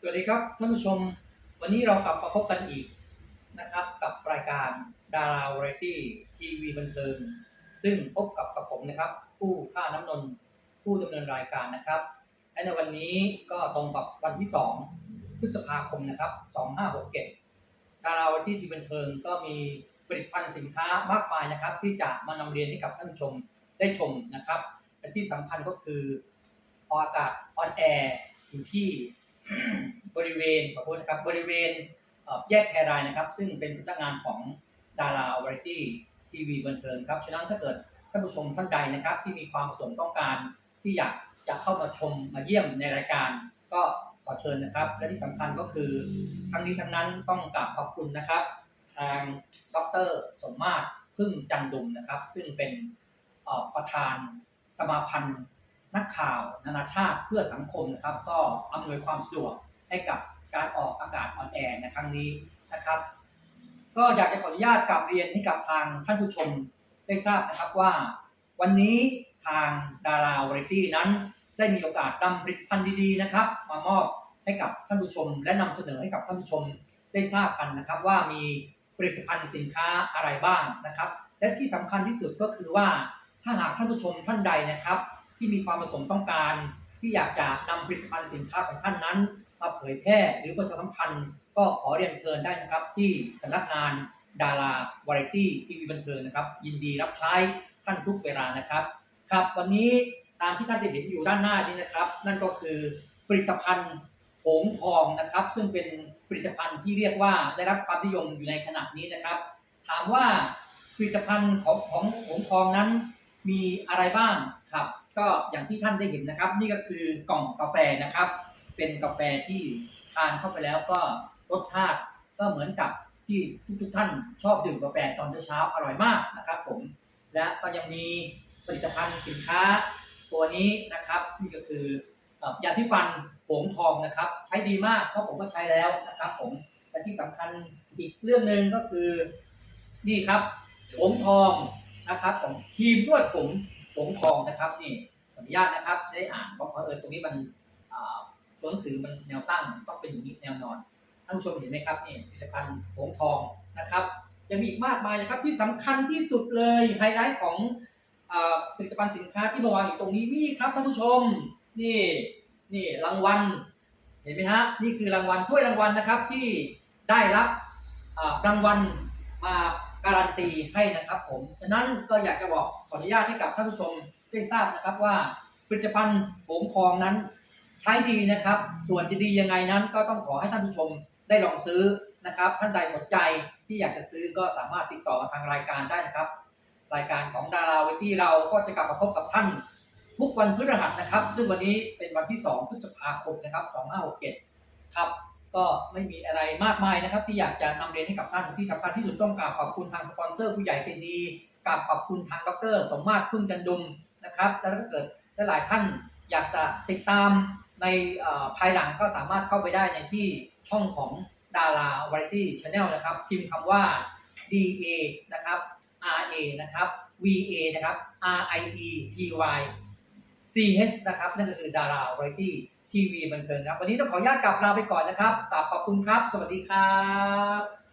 สวัสดีครับท่านผู้ชม วันนี้เรากลับมาพบกันอีกนะครับ กับรายการดาราวาไรตี้ทีวีบันเทิง ซึ่งพบกับกับผมนะครับ ผู้ท่าน้ำนนผู้ดำเนินรายการนะครับและในวันนี้ก็ตรงกับวันที่ 2 พฤษภาคมนะครับ 2567ดาราวาไรตี้ทีวีบันเทิงก็มีผลิตภัณฑ์สินค้ามากมายนะครับ ที่จะมานำเรียนให้กับท่านผู้ชมได้ชมนะครับและที่สำคัญก็คือออกอากาศออนแอร์อยู่ที่ บริเวณขอโทษนะครับบริเวณแยกแครายนะครับ ซึ่งเป็นสำนักงานของดาราอวาไรตี้ทีวีบันเทิงครับฉะนั้นถ้าเกิดท่านผู้ชมท่านใดนะครับ ที่มีความประสงค์ต้องการที่อยากจะเข้ามาชมมาเยี่ยมในรายการ ก็ขอเชิญนะครับ และที่สำคัญก็คือทั้งนี้ทั้งนั้นต้องกราบขอบคุณนะครับ ทางดรสมมาตรพึ่งจันดุมนะครับ ซึ่งเป็นประธานสมาพันธ์ นักข่าวนานาชาติเพื่อสังคมนะครับ ก็อำนวยความสะดวกให้กับการออกอากาศออนแอร์ในครั้งนี้นะครับ ก็อยากจะขออนุญาตกลับเรียนให้กับทางท่านผู้ชมได้ทราบนะครับว่า วันนี้ทางดาราวาไรตี้นั้น ได้มีโอกาสนำผลิตภัณฑ์ดีๆนะครับ มามอบให้กับท่านผู้ชม และนำเสนอให้กับท่านผู้ชมได้ทราบกันนะครับ ว่ามีผลิตภัณฑ์สินค้าอะไรบ้างนะครับ และที่สำคัญที่สุดก็คือว่าถ้าหากท่านผู้ชมท่านใดนะครับ ที่มีความประสงค์ต้องการ ที่อยากจะนำผลิตภัณฑ์สินค้าของท่านนั้นมาเผยแพร่หรือประชาสัมพันธ์ก็ขอเรียนเชิญได้นะครับ ที่สำนักงานดาราวาไรตี้ทีวีบันเทิงนะครับ ยินดีรับใช้ท่านทุกเวลานะครับ ครับ วันนี้ตามที่ท่านได้เห็นอยู่ด้านหน้านี้นะครับ นั่นก็คือผลิตภัณฑ์ผงทองนะครับ ซึ่งเป็นผลิตภัณฑ์ที่เรียกว่าได้รับความนิยมอยู่ในขณะนี้นะครับ ถามว่าผลิตภัณฑ์ของของผงทองนั้นมีอะไรบ้างครับ ก็อย่างที่ท่านได้เห็นนะครับ นี่ก็คือกล่องกาแฟนะครับ เป็นกาแฟที่ทานเข้าไปแล้วก็รสชาติก็เหมือนกับที่ทุกๆท่านชอบดื่มกาแฟตอนเช้าอร่อยมากนะครับผมและก็ยังมีผลิตภัณฑ์สินค้าตัวนี้นะครับนี่ก็คืออยาที่ฟันผงทองนะครับ ใช้ดีมากเพราะผมก็ใช้แล้วนะครับ ผมและที่สำคัญอีกเรื่องหนึ่งก็คือนี่ครับผงทองนะครับของครีมนวดผม งทองนะครับนี่ขออนุญาตนะครับได้อ่านเพราะเออตรงนี้มันตัวหนังสือมันแนวตั้งต้องเป็นอย่างนี้แนวนอนท่านผู้ชมเห็นไหมครับนี่ผลิตภัณฑ์ผงทองนะครับ ยังมีอีกมากมายนะครับที่สำคัญที่สุดเลยไฮไลท์ของอผลิตภัณฑ์สินค้าที่มาวางอยู่ตรงนี้นี่ครับท่านผู้ชมนี่นี่รางวัลเห็นไหมฮะนี่คือรางวัลถ้วยรางวัลนะครับที่ได้รับรางวัลมา การันตีให้นะครับผมฉะนั้นก็อยากจะบอกขออนุญาตให้กับท่านผู้ชมได้ทราบนะครับว่าผลิตภัณฑ์ผงทองนั้น ใช้ดีนะครับ ส่วนจะดียังไงนั้น ก็ต้องขอให้ท่านผู้ชมได้ลองซื้อนะครับ ท่านใดสนใจที่อยากจะซื้อก็สามารถติดต่อทางรายการได้นะครับ รายการของดาราเวทีเราก็จะกลับมาพบกับท่านทุกวันพฤหัสนะครับ ซึ่งวันนี้เป็นวันที่ 2 พฤษภาคมนะครับ 2567 ครับ ก็ไม่มีอะไรมากมายนะครับ ที่อยากจะนำเรียนให้กับท่านที่สำคัญที่สุดต้องกราบขอบคุณทางสปอนเซอร์ผู้ใหญ่ใจดีกราบขอบคุณทางดร สมมาตรพึ่งจันดุมนะครับแล้วถ้าเกิดหลายท่านอยากจะติดตามในภายหลังก็สามารถเข้าไปได้ในที่ช่องของดาราวาไรตี้ชาแนลนะครับ พิมพ์คำว่า DA นะครับ RA นะครับ VA นะครับ RIE TY CH นะครับ นั่นก็คือดาราวาไรตี้ ทีวีบันเทิงครับ วันนี้ต้องขออนุญาตกลับลาไปก่อนนะครับกราบขอบคุณครับ สวัสดีครับ